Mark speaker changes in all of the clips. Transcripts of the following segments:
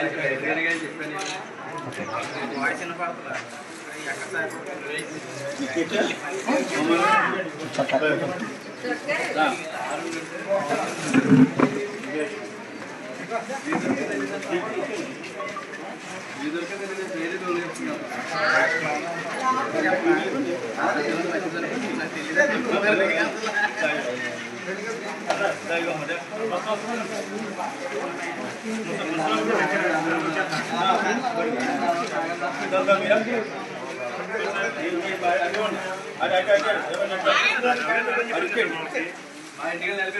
Speaker 1: మా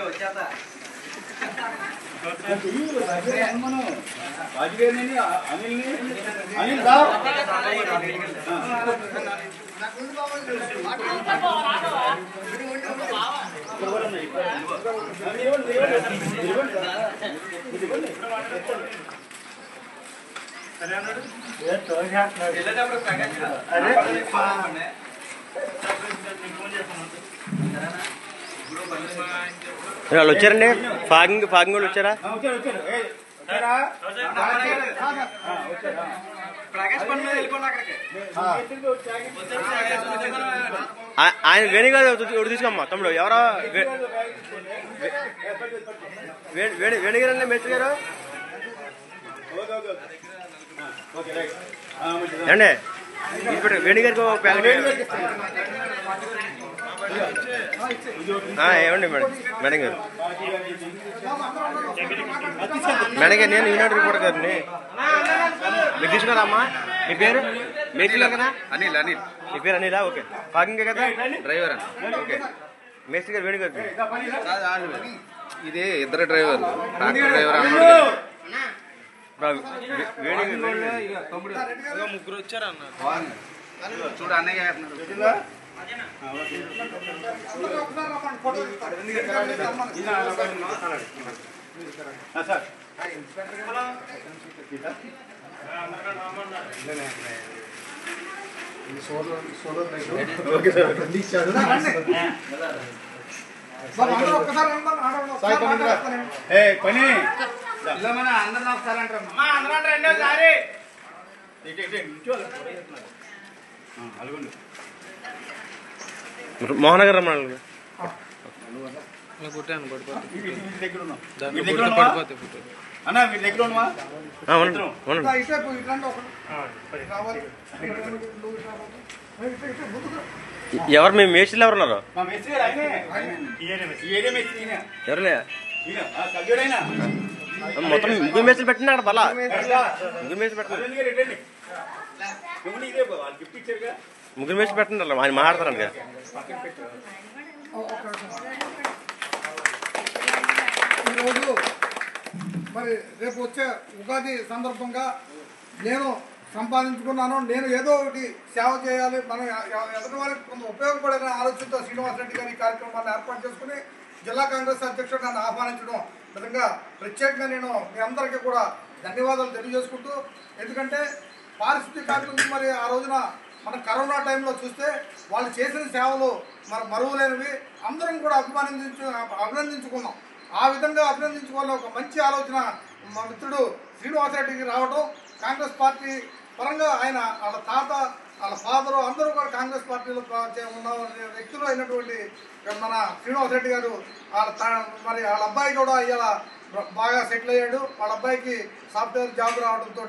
Speaker 1: వచ్చేస్తా
Speaker 2: అనిల్
Speaker 1: వెళ్ళేటప్పుడు ప్రకాశ్
Speaker 2: అరే.
Speaker 1: చెప్పండి.
Speaker 3: వాళ్ళు వచ్చారండి? ఫాగింగ్ ఫాగింగ్ వాళ్ళు వచ్చారా?
Speaker 2: వచ్చారు వచ్చారు.
Speaker 3: ఆయన వేణి గారు ఒకటి తీసుకోమ్మా తమ్ముడు. ఎవరో వే- వే- వేణి వేణి గారు అండి మేస్త్రి గారు. ఏమండి? ఇప్పుడు వేణి గారికి ఒక ప్యాకెట్ ఏమండి మేడం. మేడం గారు. మేడం గారు నేను ఈనాడు రిపోర్టర్ గారిని. మీరు తీసుకున్నారా అమ్మా మీ పేరు? మేస్త్రి కదా?
Speaker 1: అనిల్ అనిల్.
Speaker 3: మీ పేరు అనిలా? ఓకే. ఫాగింగ్ కదా?
Speaker 1: డ్రైవర్ అన్న.
Speaker 3: ఓకే. మేస్త్రి గారు వేణి గారు
Speaker 1: ఇది ఇద్దరు డ్రైవర్ ట్రాక్టర్ డ్రైవర్ ముగ్గురు వచ్చారన్న. చూడు అన్నయ్య
Speaker 2: సార్. పని
Speaker 1: ఒకసారి
Speaker 2: అలగండి
Speaker 3: మోహన్ గారు
Speaker 1: కొట్టాను. పడిపోతే? పడిపోతే
Speaker 2: అన్న వీడి దగ్గర
Speaker 3: ఎవరు మీ మేస్త్రీలు ఎవరు ఉన్నారు?
Speaker 2: మా మేస్త్రి గారు ఆయనే. ఈ ఏరియా మేస్త్రి. ఈయన.
Speaker 3: ఎవరులే?
Speaker 2: ఈయన, ఆ, కల్జోడైనా.
Speaker 3: మొత్తం ముగ్గురు మేస్త్రీలు పెట్టినా అక్కడ బలా? ముగ్గురు మేస్త్రి. పెట్టండి ముగ్గురు మేస్త్రి పెట్టండి అలా ఆయన మాట్లాడతారు కదా
Speaker 4: ఈరోజు మరి రేపు వచ్చే ఉగాది సందర్భంగా నేను సంపాదించుకున్నాను. నేను ఏదో ఒకటి సేవ చేయాలి. మనం ఎదుటి వారికి కొంత ఉపయోగపడే ఆలోచనతో శ్రీనివాసరెడ్డి గారి కార్యక్రమాన్ని ఏర్పాటు చేసుకుని జిల్లా కాంగ్రెస్ అధ్యక్షుడు నన్ను ఆహ్వానించడం నిజంగా ప్రత్యేకంగా నేను మీ అందరికీ కూడా ధన్యవాదాలు తెలియజేసుకుంటూ ఎందుకంటే పారిశుద్ధ్య కార్మికులు మరి ఆ రోజున మన కరోనా టైంలో చూస్తే వాళ్ళు చేసిన సేవలు మరి మరువులేనివి. అందరం కూడా అభిమానించు అభినందించుకున్నాం. ఆ విధంగా అభినందించుకోవాలని ఒక మంచి ఆలోచన మా మిత్రుడు శ్రీనివాసరెడ్డికి రావడం కాంగ్రెస్ పార్టీ పరంగా ఆయన వాళ్ళ తాత వాళ్ళ ఫాదరు అందరూ కూడా కాంగ్రెస్ పార్టీలో ఉన్న వ్యక్తులు అయినటువంటి మన శ్రీనివాసరెడ్డి గారు వాళ్ళ తా- మరి వాళ్ళ అబ్బాయి కూడా ఇవాళ బాగా సెటిల్ అయ్యాడు. వాళ్ళ అబ్బాయికి సాఫ్ట్వేర్ జాబ్ రావడంతో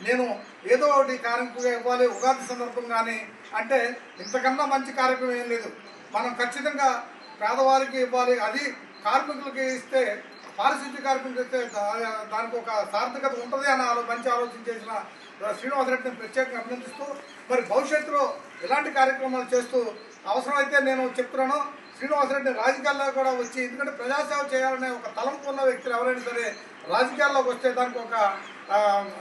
Speaker 4: నేను ఏదో ఒకటి కార్యక్రమంగా ఇవ్వాలి. ఉగాది సందర్భం కానీ అంటే ఇంతకన్నా మంచి కార్యక్రమం ఏం లేదు. మనం ఖచ్చితంగా పేదవారికి ఇవ్వాలి. అది కార్మికులకి ఇస్తే పారిశుద్ధ్య కార్మికులకు ఇస్తే దానికి ఒక సార్థకత ఉంటుంది అని మంచి ఆలోచన చేసిన శ్రీనివాసరెడ్డిని ప్రత్యేకంగా అభినందిస్తూ మరి భవిష్యత్తులో ఇలాంటి కార్యక్రమాలు చేస్తూ అవసరమైతే నేను చెప్తున్నాను శ్రీనివాసరెడ్డి రాజకీయాల్లో కూడా వచ్చి ఎందుకంటే ప్రజాసేవ చేయాలనే ఒక తలంపు ఉన్న వ్యక్తులు ఎవరైనా సరే రాజకీయాల్లోకి వస్తే దానికి ఒక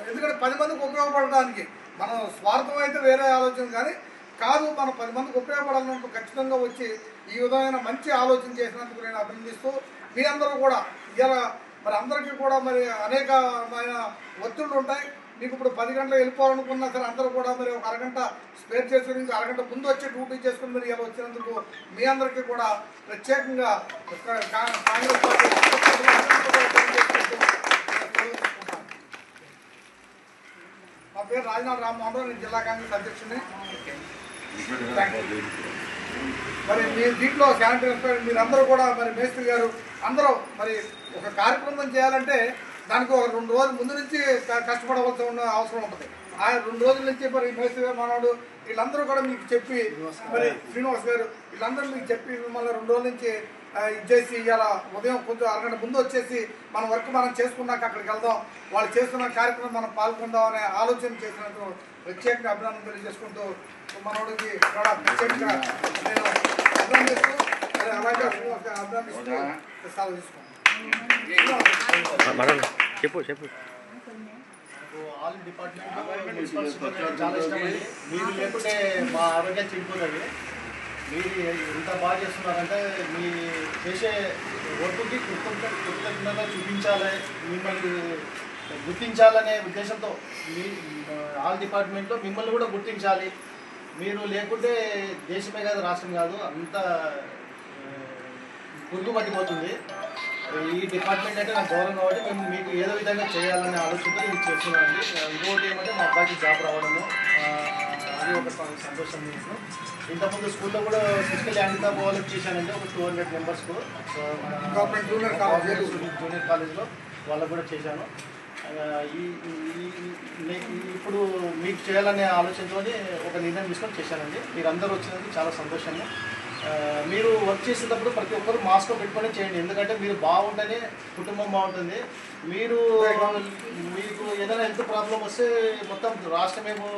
Speaker 4: ఎందుకంటే పది మందికి ఉపయోగపడడానికి మనం స్వార్థం అయితే వేరే ఆలోచన కానీ కాదు మనం పది మందికి ఉపయోగపడాలని ఖచ్చితంగా వచ్చి ఈ విధమైన మంచి ఆలోచన చేసినందుకు నేను అభినందిస్తూ మీ అందరూ కూడా ఇలా మరి అందరికీ కూడా మరి అనేకమైన ఒత్తిళ్ళు ఉంటాయి. మీకు ఇప్పుడు పది గంటలు వెళ్ళిపోవాలనుకున్నా సరే అందరూ కూడా మరి ఒక అరగంట స్పేర్ చేసుకుని ఇంకా అరగంట ముందు వచ్చి డ్యూటీ చేసుకుని మరి ఇలా వచ్చినందుకు మీ అందరికీ కూడా ప్రత్యేకంగా కా- కాంగ్రెస్ పార్టీ మా పేరు రాజనాథ్ రామ్మోహన్ రావు. నేను జిల్లా కాంగ్రెస్ అధ్యక్షుడిని. మరి మీ దీంట్లో శానిటరీ ఇన్స్పెక్టర్ మీరందరూ కూడా మరి మేస్త్రి గారు అందరూ మరి ఒక కార్యక్రమం చేయాలంటే దానికి ఒక రెండు రోజుల ముందు నుంచి కష్టపడవలసి ఉన్న అవసరం ఉంటుంది. ఆ రెండు రోజుల నుంచి మరి మేస్త్రి గారు మనవాడు వీళ్ళందరూ కూడా మీకు చెప్పి మరి శ్రీనివాస్ గారు వీళ్ళందరూ మీకు చెప్పి మిమ్మల్ని రెండు రోజుల నుంచి ఇచ్చేసి ఇవాళ ఉదయం కొంచెం అరగంట ముందు వచ్చేసి మన వర్క్ మనం చేసుకున్నాక అక్కడికి వెళ్దాం. వాళ్ళు చేస్తున్న కార్యక్రమం మనం పాల్గొందాం అనే ఆలోచన చేసినందుకు ప్రత్యేకంగా అభినందన తెలియజేసుకుంటూ మనోడికి కూడా ప్రత్యేకంగా నేను అభినందిస్తూ మరి అలాగే అభినందిస్తూ సెలవు తీసుకుంటాను
Speaker 3: మనం చెప్పు చెప్పు.
Speaker 2: ఆల్ డిపార్ట్మెంట్ చాలా ఇష్టమండి మీరు లేకుంటే మా ఆరోగ్యం చెడిపోతుంది మీరు ఎంత బాగా చేస్తున్నారంటే మీ చేసే వర్క్కి కృతజ్ఞత చూపించాలి మిమ్మల్ని గుర్తించాలనే ఉద్దేశంతో మీ ఆల్ డిపార్ట్మెంట్లో మిమ్మల్ని కూడా గుర్తించాలి. మీరు లేకుంటే దేశమే కాదు రాష్ట్రం కాదు అంత పురుగు పట్టిపోతుంది. ఈ డిపార్ట్మెంట్ అంటే నాకు గౌరవం కాబట్టి మేము మీకు ఏదో విధంగా చేయాలనే ఆలోచనతో ఇది చేస్తున్నామండి. ఇంకోటి ఏమంటే మా అబ్బాయికి జాబ్ రావడము అది ఒక సంతోషం మీకు. ఇంతకుముందు స్కూల్లో కూడా ఫిజికల్ హ్యాండిక్యాప్ వాళ్ళకి చేశానండి ఒక టూ హండ్రెడ్ మెంబర్స్కు
Speaker 4: జూనియర్ కాలేజ్.
Speaker 2: జూనియర్ కాలేజ్లో వాళ్ళకు కూడా చేశాను. ఈ ఇప్పుడు మీకు చేయాలనే ఆలోచనతో ఒక నిర్ణయం తీసుకొని చేశానండి. మీరు అందరూ వచ్చినందుకు చాలా సంతోషంగా మీరు వర్క్ చేసేటప్పుడు ప్రతి ఒక్కరు మాస్క్ పెట్టుకొని చేయండి. ఎందుకంటే మీరు బాగుంటేనే కుటుంబం బాగుంటుంది. మీరు మీకు ఏదైనా హెల్త్ ప్రాబ్లం వస్తే మొత్తం రాష్ట్రమేమో